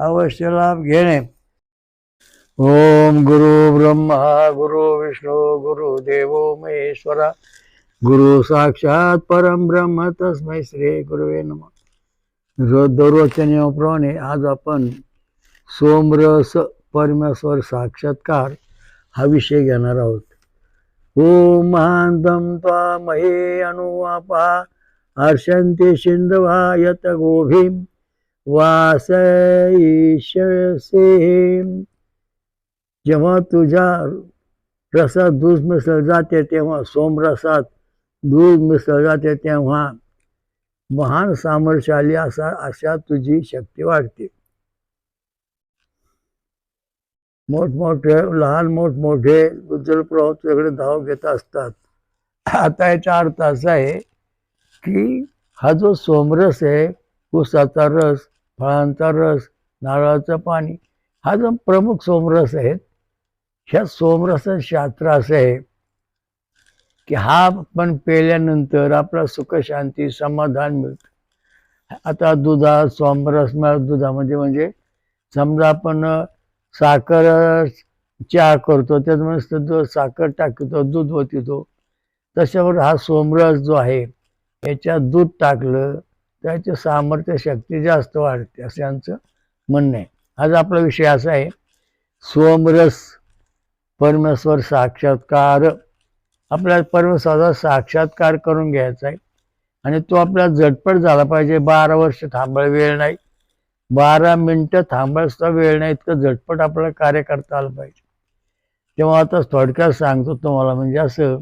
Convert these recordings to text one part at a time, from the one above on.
अवश्य लाभ घेणे. ओम गुरु ब्रह्मा गुरु विष्णू गुरु देवो महेश्वरा गुरु साक्षात परम ब्रह्म तस्मै श्री गुरुवे नम. रोज दररोजच्या नियमाप्रमाणे आज आपण सोमरस परमेश्वर साक्षात्कार हा विषय घेणार आहोत. ओम महांतम त्वा महे अनुवापा हर्षन्ते शिंदवा यत गोभीम. वासईशसे जेव्हा तुझ्या रसात दूध मिसळ जाते तेव्हा सोमरसात दूध मिसळ जाते तेव्हा महान सामर्थ्यशाली असा अशा तुझी शक्ती वाढते. मोठमोठे लहान मोठमोठे उज्ज्वल प्रभाव तुझ्याकडे धाव घेत असतात. आता याचा अर्थ असा आहे की हा जो सोमरस आहे ऊसाचा रस फळांचा रस नारळाचं पाणी हा जो प्रमुख सोमरस आहे ह्या सोमरसाचं शास्त्र असं आहे की हा पण पेल्यानंतर आपला सुखशांती समाधान मिळतं. आता दुधा सोमरस दुधामध्ये म्हणजे समजा आपण साखर चहा करतो त्याच्यामध्ये दूध साखर टाकतो दूध ओतितो. तशावर हा सोमरस जो आहे याच्यात दूध टाकलं त्याचे सामर्थ्य शक्ती जास्त वाढते असं यांचं म्हणणं आहे. आज आपला विषय असा आहे सोमरस परमेश्वर साक्षात्कार. आपल्याला परमेश्वराचा साक्षात्कार करून घ्यायचा आहे आणि तो आपला झटपट झाला पाहिजे. बारा वर्ष थांबळ वेळ नाही. बारा मिनटं थांबायचा वेळ नाही. इतकं झटपट आपल्याला कार्य करता आलं पाहिजे. तेव्हा आता थोडक्यात सांगतो तुम्हाला म्हणजे असं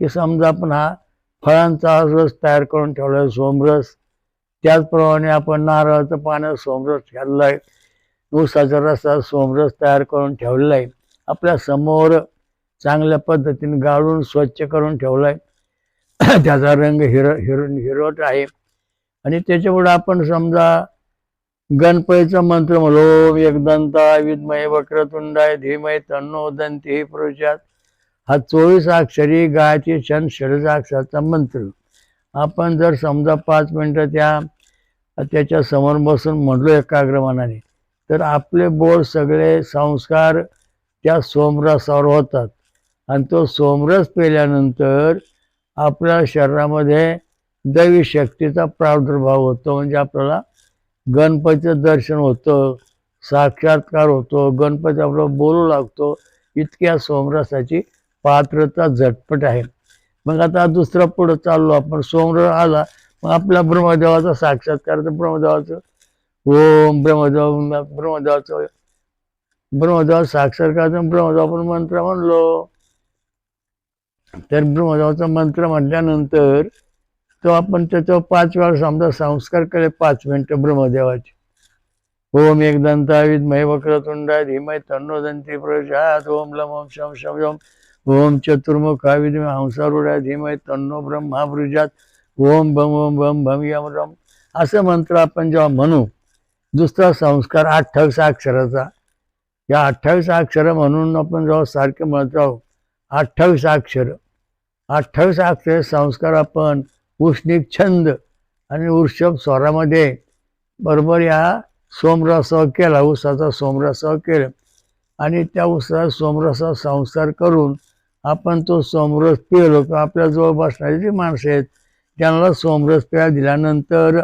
की समजा आपण हा फळांचा रस तयार करून ठेवला सोमरस. त्याचप्रमाणे आपण नारळाचं पानं सोमरस ठेवलं आहे ऊसाचा रसा सोमरस तयार करून ठेवलेला आहे आपल्यासमोर चांगल्या पद्धतीने गाळून स्वच्छ करून ठेवलाय. त्याचा रंग हिर हिर हिरवट आहे. आणि त्याच्यापुढे आपण समजा गणपतीचा मंत्र म्हणलो. एकदंता विद्मय वक्रतुंडाय धीमय तन्नो दंती पुरुषात. हा चोवीस अक्षरी गायत्री क्षण षडजाक्षराचा मंत्र. आपण जर समजा पाच मिनटं त्या त्याच्यासमोर बसून म्हणलो एकाग्र मनाने तर आपले बोल सगळे संस्कार त्या सोमरसावर होतात. आणि तो सोमरस पेल्यानंतर आपल्या शरीरामध्ये दैवी शक्तीचा प्रादुर्भाव होतो. म्हणजे आपल्याला गणपतीचं दर्शन होतं साक्षात्कार होतो गणपती आपल्याला बोलू लागतो. इतक्या सोमरसाची पात्रता झटपट आहे. मग आता दुसरा पुढं चाललो आपण. सोमवार आला मग आपल्या ब्रह्मदेवाचा साक्षात्कार तर ब्रह्मदेवाचं ओम ब्रह्मदेव ब्रह्मदेवाचं ब्रह्मदेवा साक्षात्कार ब्रह्मदेव आपण मंत्र म्हणलो. तर ब्रह्मदेवाचा मंत्र म्हटल्यानंतर तो आपण त्याच्यावर पाच वेळा समजा संस्कार केले पाच मिनिटं ब्रह्मदेवाचे. ओम एक दंता विद्मय वक्रतुंडा धीमय तन्नोदंती प्रसाद ओम लम ओम शम शम शम ओम चतुर्मुखा विद्मय हंसारूढा धीमय तन्नो ब्रह्माबृजात ओम बम ओम बम भम यम रम असं मंत्र आपण जेव्हा म्हणू दुसरा संस्कार अठ्ठावीस अक्षराचा. या अठ्ठावीस अक्षर म्हणून आपण जेव्हा सारखे म्हणत राहू अठ्ठावीस अक्षर. अठ्ठावीस अक्षर संस्कार आपण उष्णिक छंद आणि वृषभ स्वरामध्ये बरोबर या सोमरासह केला उसाचा सोमरासह केला. आणि त्या उसाचा सोमरसा संस्कार करून आपण तो सोमरस पिलो तो आपल्याजवळ बसणारी जी माणसं आहेत त्यांना सोमरस प्यायला दिल्यानंतर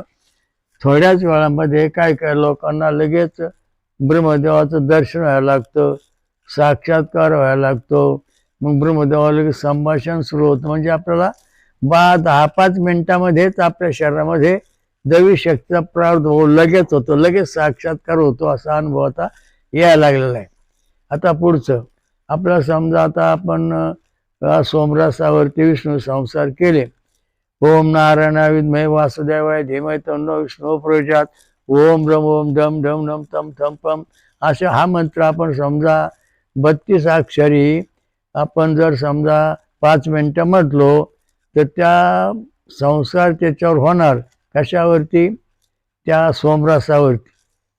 थोड्याच वेळामध्ये काय काय लोकांना लगेच ब्रह्मदेवाचं दर्शन व्हायला लागतं साक्षात्कार व्हायला लागतो. मग ब्रह्मदेवाला लगेच संभाषण सुरू होतं. म्हणजे आपल्याला बा दहा पाच मिनिटामध्येच आपल्या शरीरामध्ये दैवी शक्तीचा प्रादुर्भाव लगेच होतो. लगेच साक्षात्कार होतो असा अनुभव आता यायला लागलेला आहे. आता पुढचं. आपला समजा आता आपण सोमरासावरती विष्णू संसार केले. ओम नारायणा विद्मय वासुदेवाय धीमय तन्नो विष्णू प्रजात. ओम रम ओम डम डम डम तम थम पम. असे हा मंत्र आपण समजा बत्तीस अक्षरी आपण जर समजा पाच मिनटं म्हटलो तर त्या संसार त्याच्यावर होणार. कशावरती? त्या सोमरसावरती.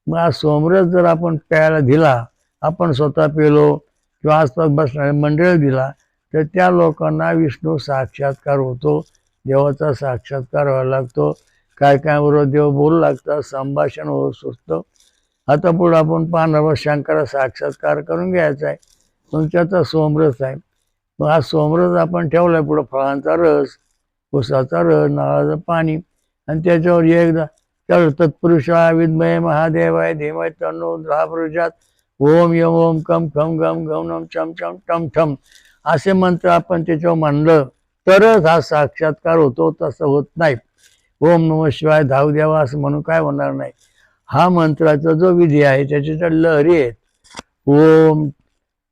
मग हा सोमरस जर आपण प्यायला दिला आपण स्वतः पेलो किंवा आसपास बसणारे मंडळ दिला तर त्या लोकांना विष्णू साक्षात्कार होतो. देवाचा साक्षात्कार व्हायला लागतो. काय काय बरोबर देव बोलू लागतात संभाषण होत सुचतं आता पुढं आपण पाहणार आहोत शंकरा साक्षात्कार करून घ्यायचा आहे. तुमच्याचा सोमरस आहे. मग हा सोमरस आपण ठेवला आहे पुढं फळांचा रस उसाचा रस नारळाचं पाणी. आणि त्याच्यावर एकदा तर तत्पुरुषा विद्मय महादेवाय धीमय तन्नो पुरुषात ओम यम ओम कम खम गम गम नम चम चम टम ठम. असे मंत्र आपण त्याच्यावर म्हणलं तरच हा साक्षात्कार होतो तसं होत नाही. ओम नम शिवाय धाव द्यावा असं म्हणून काय होणार नाही. हा मंत्राचा जो विधी आहे त्याच्या त्या लहरी आहेत. ओम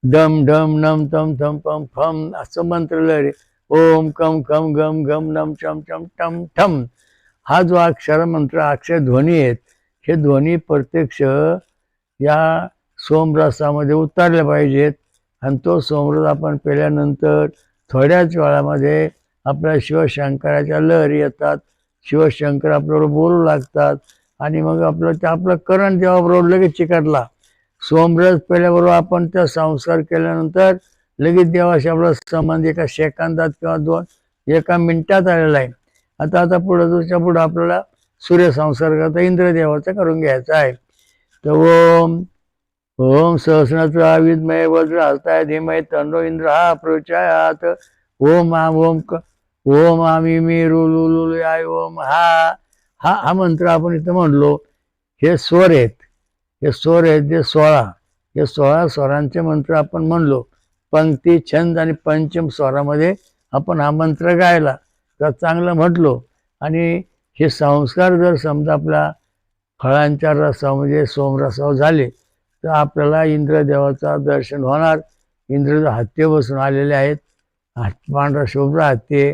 डम डम नम तम थम पम फम असं मंत्र लहरी. ओम कम खम गम गम नम चम चम टम ठम. हा जो अक्षर मंत्र अक्षर ध्वनी आहेत हे ध्वनी प्रत्यक्ष या सोमरसामध्ये उतारल्या पाहिजेत. आणि तो सोमरस आपण पेल्यानंतर थोड्याच वेळामध्ये आपल्या शिवशंकराच्या लहरी येतात. शिवशंकर आपल्याबरोबर बोलू लागतात. आणि मग आपलं ते आपलं करण देवाबरोबर लगेच चिकटला. सोमरस पेल्याबरोबर आपण त्या संस्कार केल्यानंतर लगेच देवाशी आपला संबंध एका सेकंदात किंवा दोन एका मिनिटात आलेला आहे. आता आता पुढं दुसऱ्या पुढं आपल्याला सूर्यसंस्कार करता इंद्रदेवाचा करून घ्यायचा आहे. तर ओम ओम सहस्रचा विद्मय वज्र हस्ताय धीमय तंडो इंद्र हा प्रचायात ओम आम ओम क ओम आम्ही मी रुलुलुल आय ओम। हा हा हा मंत्र आपण इथं म्हणलो हे स्वर आहेत हे स्वर आहेत जे सोळा हे सोळा स्वरांचे मंत्र आपण म्हणलो पंक्ती छंद आणि पंचम स्वरामध्ये आपण हा मंत्र गायला. तर चांगलं म्हटलो आणि हे संस्कार जर समजा आपला फळांच्या रसाव म्हणजे सोमरसावर झाले तर आपल्याला इंद्रदेवाचा दर्शन होणार. इंद्र हत्ते बसून आलेले आहेत. हात पांढरा शुभ्र हत्ते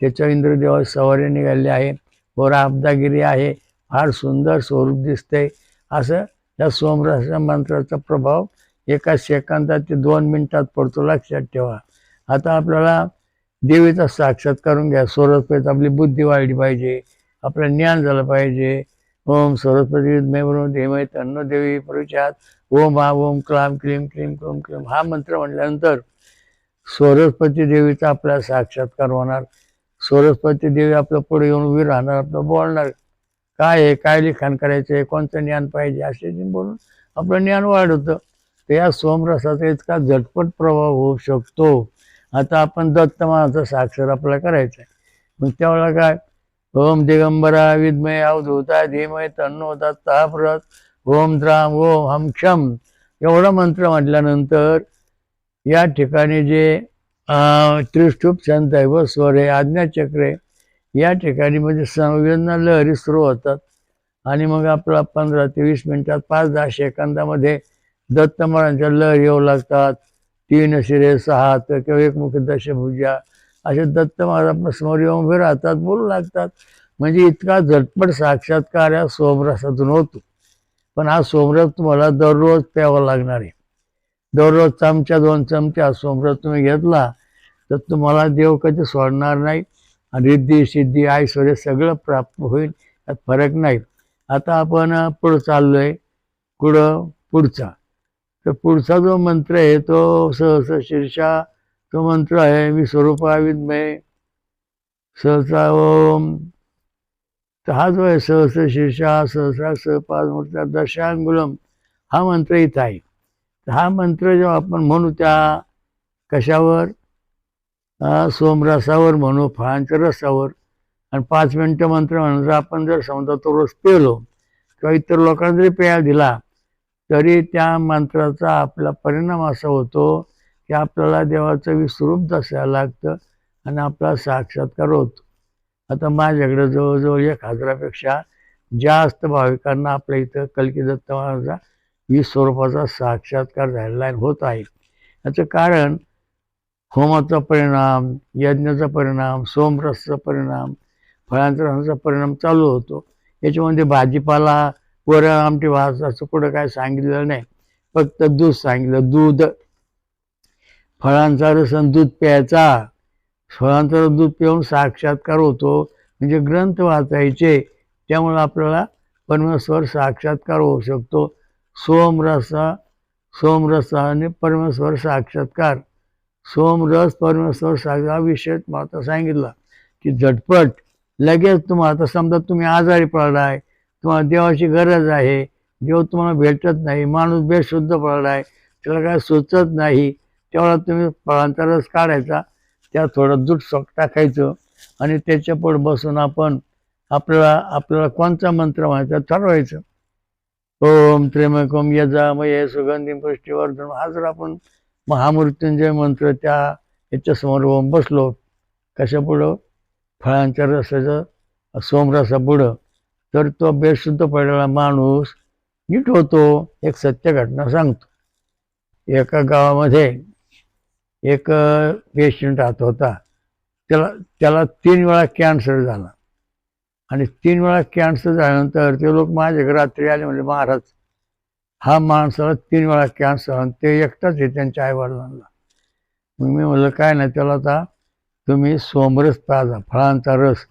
त्याच्या इंद्रदेवा सवारी निघाले आहे. वर आपदागिरी आहे. फार सुंदर स्वरूप दिसतंय. असं या सोमरसा मंत्राचा प्रभाव एका सेकंदात ते दोन मिनिटात पडतो. लक्षात ठेवा. आता आपल्याला देवीचा साक्षात करून घ्या. सरस्वतीत आपली बुद्धी वाढली पाहिजे. आपलं ज्ञान झालं पाहिजे. ओम सरस्वती विद्मय धीमय तन्न देवी परिचयात ओम हा ओम क्लाम क्लीम क्लीम क्लोम क्लीम हा मंत्र म्हटल्यानंतर सरस्वती देवीचा आपला साक्षात्कार होणार. सरस्वती देवी आपलं पुढे येऊन उभी राहणार आपलं बोलणार. काय आहे काय लिखाण करायचं आहे कोणतं ज्ञान पाहिजे असे बोलून आपलं ज्ञान वाढवतं तर या सोमरसाचा इतका झटपट प्रभाव होऊ शकतो. आता आपण दत्तमानाचा साक्षर आपला करायचा आहे. मग त्यावेळेला काय? ओम दिगंबरा विद्मय अवधूता धीमय तन्नो दत्ता प्रत ओम द्राम ओम हम क्षम. एवढा मंत्र म्हटल्यानंतर या ठिकाणी जे त्रिष्ठूप संत आहे व स्वर आहे आज्ञाचक्र या ठिकाणी म्हणजे संवेदना लहरी सुरू होतात. आणि मग आपला पंधरा ते वीस मिनिटात पाच दहा सेकंदामध्ये दत्त महाराजांच्या लहरी येऊ लागतात. तीन शिरे सहा तर किंवा एकमुखी दशभुजा. असे दत्त महाराज आपल्यासमोर येऊन उभे राहतात बोलू लागतात. म्हणजे इतका झटपट साक्षात्कार या सोमरसातून होतो. पण हा सोमरस तुम्हाला दररोज प्यावा लागणार आहे. दररोज चमचा दोन चमचा सोमरस तुम्ही घेतला तर तुम्हाला देव कधी सोडणार नाही आणि रिद्धी सिद्धी ऐश्वर्य सगळं प्राप्त होईल यात फरक नाही. आता आपण पुढं चाललो आहे कुठं पुढचा. तर पुढचा जो मंत्र आहे तो सहसा शीर्षा तो मंत्र आहे मी स्वरूपा विद्मय सहसा ओम तर हा जो आहे सहस्र शीर्षा सहसा सहपास मूर्त्या दशांगुलम. हा मंत्र इथं आहे. तर हा मंत्र जेव्हा आपण म्हणू त्या कशावर? सोमरसावर म्हणू फळांच्या रसावर. आणि पाच मिनटं मंत्र म्हणून जर आपण जर समजा तो रस पेलो किंवा इतर लोकांना जरी पेया दिला तरी त्या मंत्राचा आपला परिणाम असा होतो की आपल्याला देवाचं विस्वरूप दसायला लागतं आणि आपला साक्षात्कार होतो. आता माझ्याकडे जवळजवळ एक हजारापेक्षा जास्त भाविकांना आपल्या इथं कलकी दत्त महाराजा विस्वरूपाचा साक्षात्कार झालेला होत आहे. याचं कारण होमाचा परिणाम यज्ञाचा परिणाम सोमरसचा परिणाम फळांचा रसाचा परिणाम चालू होतो. याच्यामध्ये भाजीपाला वर आमटी भात असं कुठं काय सांगितलेलं नाही. फक्त दूध सांगितलं. दूध. फळांचा रस आणि दूध प्यायचा. फळांचा दूध पिऊन साक्षात्कार होतो. म्हणजे ग्रंथ वाचायचे त्यामुळं आपल्याला परमेश्वर साक्षात्कार होऊ शकतो. सोमरसा सोमरसाने परमेश्वर साक्षात्कार. सोमरस परमेश्वर साक्षात हा विषय मला आता सांगितला की झटपट लगेच तुम्हाला आता समजा तुम्ही आजारी पडलाय तुम्हाला देवाची गरज आहे देव तुम्हाला भेटत नाही माणूस बेशुद्ध पडलाय त्याला काय सुचत नाही तेवढा तुम्ही फळांचा रस काढायचा. त्या थोडं दूध सोक टाकायचं आणि त्याच्यापुढे बसून आपण आपल्याला आपल्याला कोणता मंत्र म्हणायचा ठरवायचं. ओम त्र्यंबकम यजामये सुगंधी पुष्टीवर्धन हा जर आपण महामृत्युंजय मंत्र त्या याच्यासमोर ओम बसलो कशा पुढं? फळांच्या रसाचं सोमरसा पुढं. तर तो बेशुद्ध पडलेला माणूस नीट होतो एक सत्य घटना सांगतो. एका गावामध्ये एक पेशंट राहत होता. त्याला त्याला तीन वेळा कॅन्सर झाला. आणि तीन वेळा कॅन्सर झाल्यानंतर ते लोक माझ्या रात्री आले म्हणजे महाराज हा माणसाला तीन वेळा कॅन्सर आणि ते एकटाच आहे त्यांच्या आईवडिलांना. मग मी म्हणलं काय नाही त्याला आता तुम्ही सोमरस ताजा फळांचा रस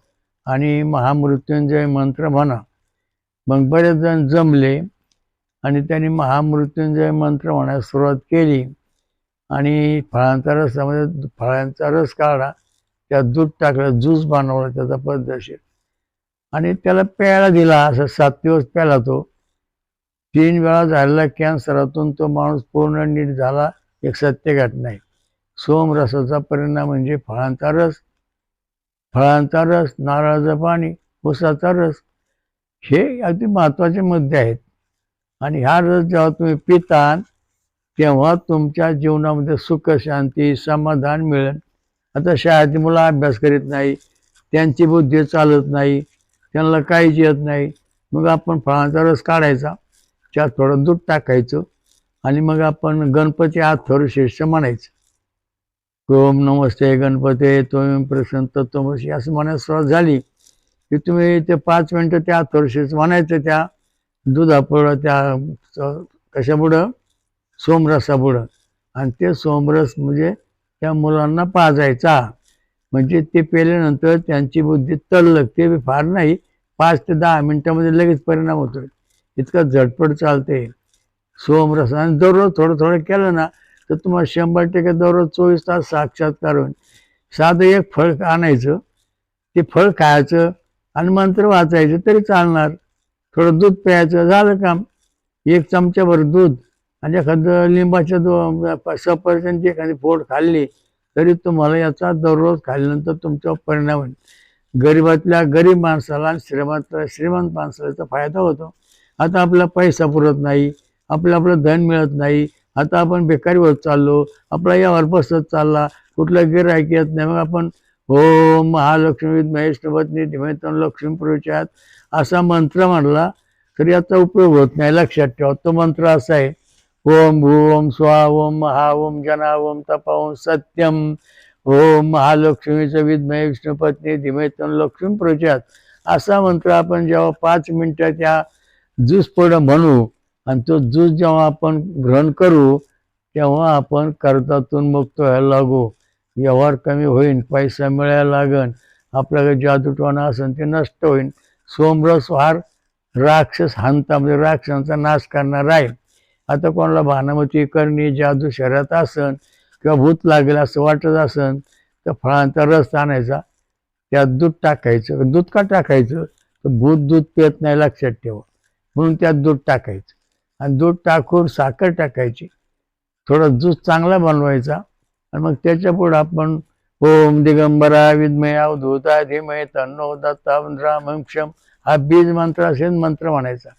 आणि महामृत्युंजय मंत्र म्हणा. मग बरेच जण जमले आणि त्यांनी महामृत्युंजय मंत्र म्हणायला सुरुवात केली. आणि फळांचा रसामध्ये फळांचा रस काढा त्यात दूध टाकलं ज्यूस बनवला त्याचा पद्धतशीर. आणि त्याला प्यायला दिला असं सात दिवस प्याला तो. तीन वेळा झालेला कॅन्सरातून तो माणूस पूर्ण नीट झाला एक सत्य घटना आहे सोमरसाचा परिणाम म्हणजे फळांचा रस. फळांचा रस नारळाचं पाणी उसाचा रस हे अगदी महत्त्वाचे मुद्दे आहेत. आणि हा रस जेव्हा तुम्ही पिता तेव्हा तुमच्या जीवनामध्ये सुख शांती समाधान मिळेल. आता शाळेत मुलं अभ्यास करीत नाही त्यांची बुद्धी चालत नाही त्यांना काहीच येत नाही. मग आपण फळांचा रस काढायचा त्यात थोडं दूध टाकायचं आणि मग आपण गणपती आथर शीर्ष म्हणायचं. ओम नमस्ते गणपते तुम्ही प्रसन्न तत्वमसी असं म्हणायला सुरुवात झाली की तुम्ही ते पाच मिनटं त्या आथर म्हणायचं त्या दुधापुढं त्या कशापुढं? सोमरसापुढं आणि ते सोमरस म्हणजे त्या मुलांना पाजायचा. म्हणजे ते पेल्यानंतर त्यांची बुद्धी तल्लक ते बी फार नाही पाच ते दहा मिनटामध्ये लगेच परिणाम होतो इतका झटपट चालते सोमरस आणि दररोज थोडं थोडं केलं ना तर तुम्हाला शंभर टक्के दररोज चोवीस तास साक्षात्कार होईल. साधं एक फळ आणायचं ते फळ खायचं आणि मंत्र वाचायचं तरी चालणार. थोडं दूध प्यायचं झालं काम. एक चमच्याभर दूध. आणि एखादं लिंबाच्या दो सफरचंदची एखादी फोड खाल्ली तरी तुम्हाला याचा दररोज खाल्ल्यानंतर तुमच्यावर परिणाम होईल. गरिबातल्या गरीब माणसाला आणि श्रीमंत श्रीमंत माणसाला याचा फायदा होतो. आता आपला पैसा पुरत नाही आपलं आपलं धन मिळत नाही आता आपण बेकारी होत चाललो आपला यावर बसत चालला कुठला गिरायक येत नाही. मग आपण हो महालक्ष्मी महेशपत्नी धीमेतन लक्ष्मी पुरुषात असा मंत्र म्हणला तरी याचा उपयोग होत नाही. लक्षात ठेवा तो मंत्र असा आहे ओम भू ओम स्वा ओम महा ओम जना ओम तपा ओम सत्यम। ओम महालक्ष्मीचं विद्मय विष्णुपत्नी धीमेतन लक्ष्मी प्रचात असा मंत्र आपण जेव्हा पाच मिनिटं त्या ज्यूस पुढं म्हणू आणि तो ज्यूस जेव्हा आपण ग्रहण करू तेव्हा आपण कर्जातून मुक्त व्हायला लागू. व्यवहार कमी होईल पैसा मिळायला लागन आपल्याकडे जादूटवाना असेल ते नष्ट होईल सोमरस फार राक्षस हांता म्हणजे राक्षसांचा नाश करणार आहे. आता कोणाला भानामती करणी जादू शरीरात असन किंवा भूत लागेल असं वाटत असन तर फळांचा रस आणायचा त्यात दूध टाकायचं. दूध का टाकायचं? तर भूत दूध पित नाही लक्षात ठेवा. म्हणून त्यात दूध टाकायचं. आणि दूध टाकून साखर टाकायची. थोडा दूध चांगला बनवायचा. आणि मग त्याच्या पुढं आपण ओम दिगंबरा विद्मय अवधूता धीमय तन्नो दत्ता राम क्षम हा बीज मंत्र असेल मंत्र म्हणायचा.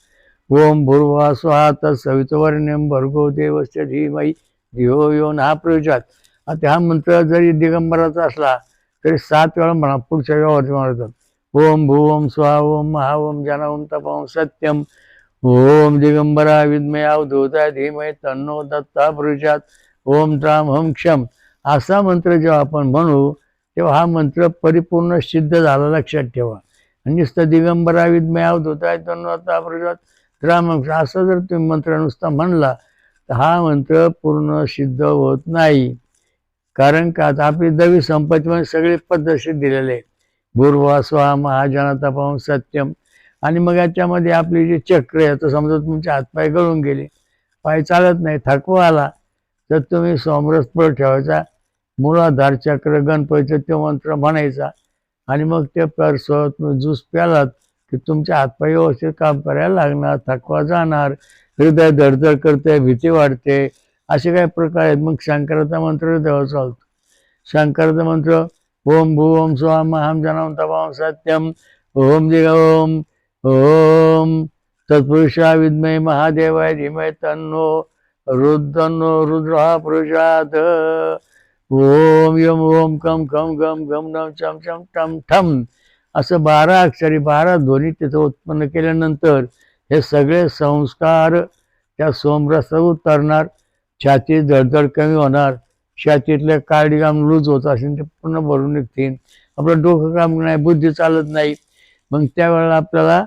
ओम भूर्वा स्वाहा सवितवर्ण्यम भर्गो देवस्य धीमई धियो यो हा प्रयोजात आता हा मंत्र जरी दिगंबराचा असला तरी सात वेळा म्हणा पुढच्या व्यवहार म्हणतात ओम भू ओम स्वा ओम महा ओम जना ओम तप सत्यम ओम दिगंबरा विद्मय अवधूता धीमय तन्नो दत्ता प्रयोजात ओम राम हम क्षम असा मंत्र जेव्हा आपण म्हणू तेव्हा हा मंत्र परिपूर्ण सिद्ध झाला लक्षात ठेवा. आणि नुसतं दिगंबरा विद्मय अवधूता तन्नो दत्ता प्रयोजात राम असं जर तुम्ही मंत्र नुसता म्हणला तर हा मंत्र पूर्ण सिद्ध होत नाही. कारण का आता आपली दवी संपत्तीमध्ये सगळे पद्धतशीर दिलेले आहे. भूर्वा स्वा महाजनता पाहून सत्यम. आणि मग याच्यामध्ये आपली जी चक्र आहे तर समजा तुमचे हातपाय गळून गेले पाय चालत नाही थकवा आला तर तुम्ही सोमरस ठेवायचा. मुळाधार चक्र गणपतीचं तो मंत्र म्हणायचा. आणि मग ते परस तुम्ही ज्यूस प्यालात. की तुमच्या हातपाय व्यवस्थित काम करायला लागणार थकवा जाणार हृदय धडधड करते भीती वाढते असे काही प्रकार आहेत. मग शंकराचा मंत्र देवा चालतो. शंकराचा मंत्र ओम भू ओम स्वाम हम जनम तमाम सत्यम ओम जिग ओम ओम तत्पुरुषा विद्मय महादेवाय धीमय तन्नो रुद्रन्नो रुद्र पुरुषात ओम यम ओम कम कम गम गम नम चम चम टम ठम असं बारा अक्षरी बारा ध्वनी तिथं उत्पन्न केल्यानंतर हे सगळे संस्कार त्या सोमरसात उतरणार. छाती धडधड कमी होणार. छातीतले कार्डिगाम काम लूज होत असेल ते पूर्ण भरून निघतील. आपलं डोकं काम नाही बुद्धी चालत नाही. मग त्यावेळेला आपल्याला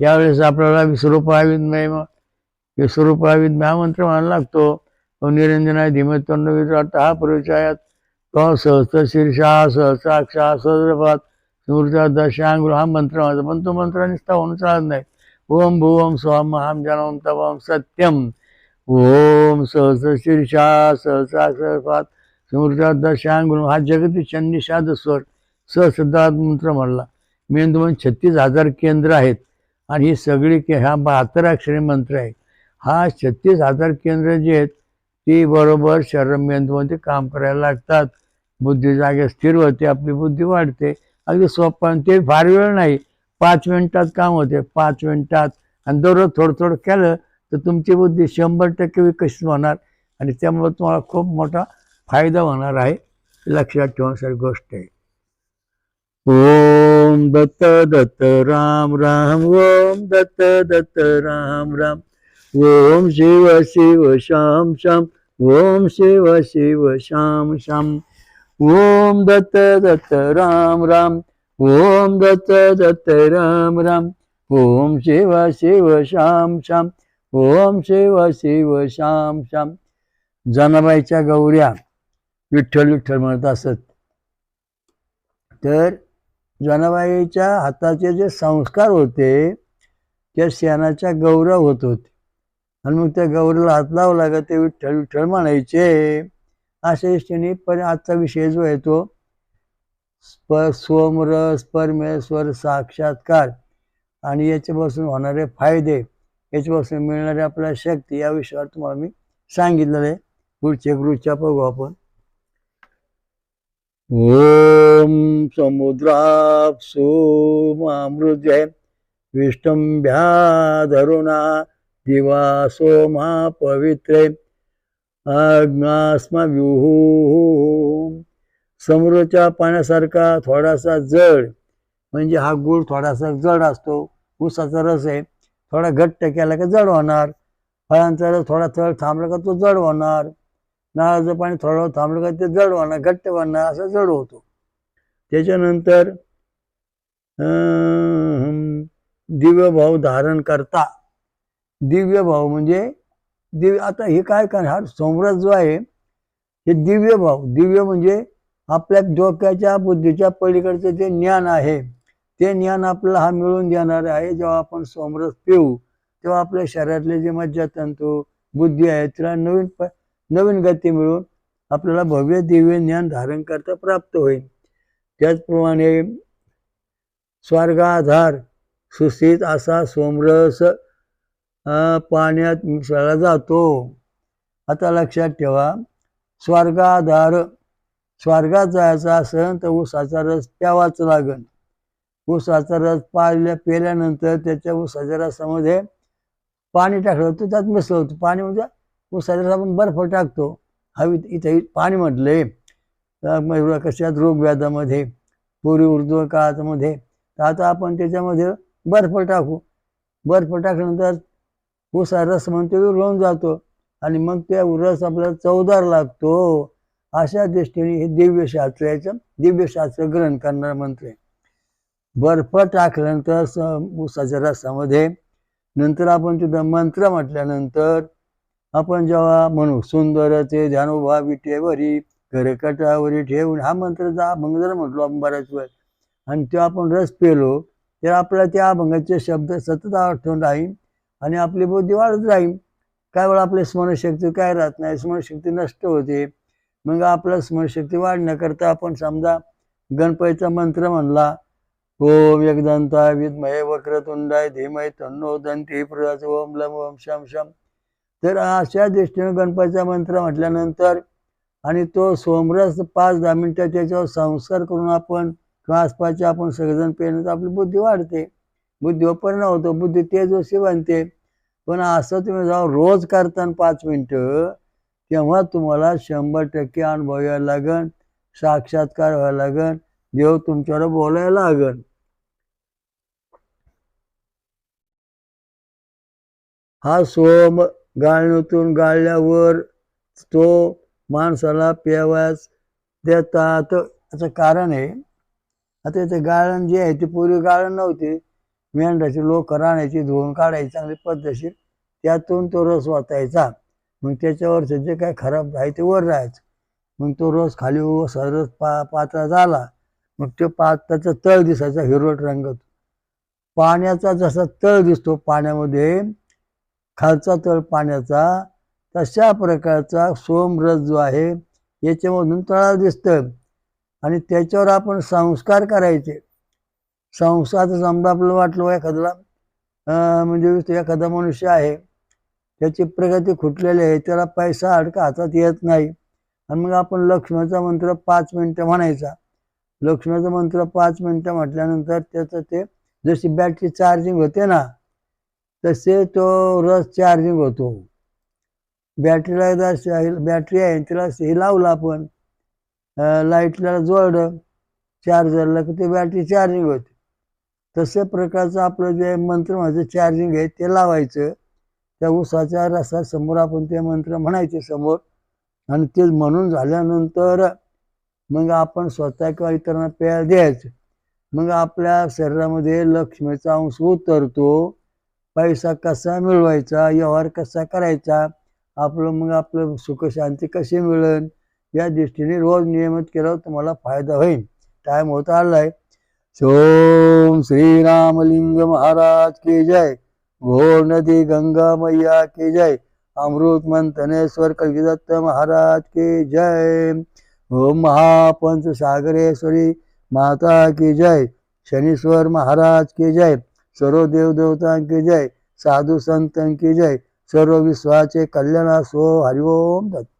त्यावेळेस आपल्याला विश्वरूपाविन्मय विश्वरूपाविन्मय हा मंत्र म्हणायला लागतो. तो निरंजनाय धीमतोंड विचारता हा परिचयात. तो सहस्त्र शीर्षा सहस्राक्षा सहस्रपात स्मृत्या दशांग हा मंत्र माझा पण तो मंत्र निसता होऊन चालत नाही. ओम भुवम स्वम हम जनम तवम सत्यम ओम सहस्र शीर्षा सहस्राक्षरपात स्मृत्या दशांग हा जगती चंदिशाद स्वर सहस्रदात मंत्र म्हणला. मेंदूमध्ये छत्तीस हजार केंद्र आहेत. आणि ही सगळी के हा बहात्तर अक्षरी मंत्र आहे हा छत्तीस हजार केंद्र जे आहेत ती बरोबर शरम मेंदूमध्ये काम करायला लागतात. बुद्धी जागे स्थिर होते आपली बुद्धी वाढते. अगदी सोपं ते फार वेळ नाही. पाच मिनिटात काम होते. पाच मिनिटात आणि दररोज थोडं थोडं केलं तर तुमची बुद्धी शंभर टक्के विकसित होणार आणि त्यामुळे तुम्हाला खूप मोठा फायदा होणार आहे. लक्षात ठेवण्यासारखी गोष्ट आहे. ओम दत्त दत्त राम राम ओम दत्त दत्त राम राम. ओम शिव शिव श्याम श्याम ओम शिव शिव श्याम श्याम ओम दत्त दत्त राम राम. ओम दत्त दत्त राम राम. ओम शिव शिव श्याम श्याम ओम शिव शिव श्याम श्याम जनाबाईच्या गौऱ्या विठ्ठल विठ्ठल म्हणत असत. तर जनाबाईच्या हाताचे जे संस्कार होते त्या शेणाच्या गौरव होत होते. आणि मग त्या गौरीला हात लावला का ते विठ्ठल विठ्ठल म्हणायचे अशा दृष्टीने पण आजचा विषय जो आहे तो स्प सोमरस परमेश्वर साक्षात्कार आणि याच्यापासून होणारे फायदे याच्यापासून मिळणारे आपल्याला शक्ती या विषयावर तुम्हाला मी सांगितलेलं आहे. पुढचे गुरुच्या बघू आपण. ओम समुद्राप्सुमामृजय विष्टंभ्या धरुणा दिवा सोमा पवित्रे आज्ञास्मा व्यूह. समुद्राच्या पाण्यासारखा थोडासा जड म्हणजे हा गुळ थोडासा जड असतो ऊसाचा रस आहे थोडा घट्ट केला का जड होणार. फळांचा रस थोडा थळ थांबला का तो जड होणार. नारळाचं पाणी थोडं थांबलं का ते जड होणार घट्ट होणार असा जड होतो. त्याच्यानंतर दिव्य भाव धारण करता. दिव्य भाव म्हणजे दिव्य आता हे काय करणार हा जो आहे हे दिव्य भाव. दिव्य म्हणजे आपल्या डोक्याच्या बुद्धीच्या पलीकडचं जे ज्ञान आहे ते ज्ञान आपल्याला हा मिळून देणार आहे. जेव्हा आपण सोमरस पिऊ तेव्हा आपल्या शरीरातले जे मज्जातंतू बुद्धी आहे तिला नवीन प नवीन गती मिळून आपल्याला भव्य दिव्य ज्ञान धारण करता प्राप्त होईल. त्याचप्रमाणे स्वर्गाधार सुस्थित असा सोमरस पाण्यात मिसळला जातो. आता लक्षात ठेवा. स्वर्गाधार स्वर्गात जायचा असेल तर ऊसाचा रस प्यावाच लागन. ऊसाचा रस पाल्या पेल्यानंतर त्याच्या ऊसाच्या रसामध्ये पाणी टाकलं तर त्यात मिसळतो पाणी म्हणजे ऊसाच्या रस आपण बर्फ टाकतो. हवी इथे पाणी म्हटले. कशात? रोगव्याधामध्ये पूर्वी ऊर्ध्व काळामध्ये तर आता आपण त्याच्यामध्ये बर्फ टाकू. बर्फ टाकल्यानंतर ऊसा रस म्हणतो विरळून जातो. आणि मग त्या रस आपल्याला चवदार लागतो. अशा दृष्टीने हे दिव्यशास्त्र याचं दिव्यशास्त्र ग्रहण करणारा मंत्र आहे. बर्फ टाकल्यानंतर ऊसाच्या रसामध्ये नंतर आपण तिथं मंत्र म्हटल्यानंतर आपण जेव्हा म्हणू सुंदर ते ध्यानोभा विटेवरी घरकटावरी ठेवून हा मंत्र जा अभंग जर म्हटलो आपण बऱ्याच वेळ आणि तो आपण रस पेलो तर आपल्याला त्या अभंगाचे शब्द सतत आठवून राहील. आणि आपली बुद्धी वाढत राहील काय वेळा आपली स्मरणशक्ती काय राहत नाही? स्मरणशक्ती नष्ट होते. मग आपला स्मरणशक्ती वाढण्याकरता आपण समजा गणपतीचा मंत्र म्हणला ओम एकदंता विद्मय वक्रतुंडाय धीमय तन्नो दंती प्रदाच ओम लम ओम शम शम तर अशा दृष्टीने गणपतीचा मंत्र म्हटल्यानंतर आणि तो सोमरस पाच दहा मिनटं त्याच्यावर संस्कार करून आपण किंवा आसपासचे आपण सगळेजण पेण्यात आपली बुद्धी वाढते. बुद्धीवर परिणाम होतो बुद्धी तेजस्वी बनते. पण असं तुम्ही जाऊ रोज करताना पाच मिनटं तेव्हा तुम्हाला शंभर टक्के अनुभव यायला लागन साक्षात्कार व्हायला लागन देव तुमच्यावर बोलायला लागन. हा सोम गाळणीतून गाळल्यावर तो माणसाला प्यावास देतात. याचं कारण आहे आता ते गाळण जे आहे ते पूर्वी गाळण नव्हते. मेंढ्याची लोक राहण्याची धुवून काढायची चांगली पद्धतशीर त्यातून तो रस वाचायचा. मग त्याच्यावरचं जे काय खराब आहे ते वर राहायचं. मग तो रस खाली उ- सरस पा पात्रात झाला मग ते पा त्याचा तळ दिसायचा हिरवट रंगत. पाण्याचा जसा तळ दिसतो पाण्यामध्ये खालचा तळ पाण्याचा तशा प्रकारचा सोमरस जो आहे याच्यामधून तळा दिसतं. आणि त्याच्यावर आपण संस्कार करायचे. संस्कार समजा आपल्याला वाटलं एखाद्याला म्हणजे एखादा मनुष्य आहे त्याची प्रगती खुटलेली आहे त्याला पैसा अडका हातात येत नाही. आणि मग आपण लक्ष्मीचा मंत्र पाच मिनटं म्हणायचा. लक्ष्मीचा मंत्र पाच मिनिटं म्हटल्यानंतर त्याचं ते जशी बॅटरी चार्जिंग होते ना तसे तो रस चार्जिंग होतो. बॅटरीला एकदा बॅटरी आहे तिला हे लावलं आपण लाईटला जोडलं चार्जरला की ते बॅटरी चार्जिंग होते. तशा प्रकारचं आपलं जे मंत्र म्हणजे माझं चार्जिंग आहे ते लावायचं. त्या उसाच्या रसासमोर आपण ते मंत्र म्हणायचे समोर. आणि ते म्हणून झाल्यानंतर मग आपण स्वतः किंवा इतरांना प्यायला द्यायचं. मग आपल्या शरीरामध्ये लक्ष्मीचा अंश उतरतो. पैसा कसा मिळवायचा व्यवहार कसा करायचा आपलं मग आपलं सुखशांती कशी मिळेल या दृष्टीने रोज नियमित केल्यावर तुम्हाला फायदा होईल. टाईम होत आलाय सोम श्रीरामलिंग महाराज की जय। घोर नदी गंगा मैया की जय। अमृत मंथनेश्वर कलगीदत्त महाराज की जय। ओम महापंच सागरेश्वरी माता की जय। शनीश्वर महाराज की जय। सर्व देव देवता की जय। साधू संत की जय। सर्व विश्वाचे कल्याण सो हरिओम दत्त।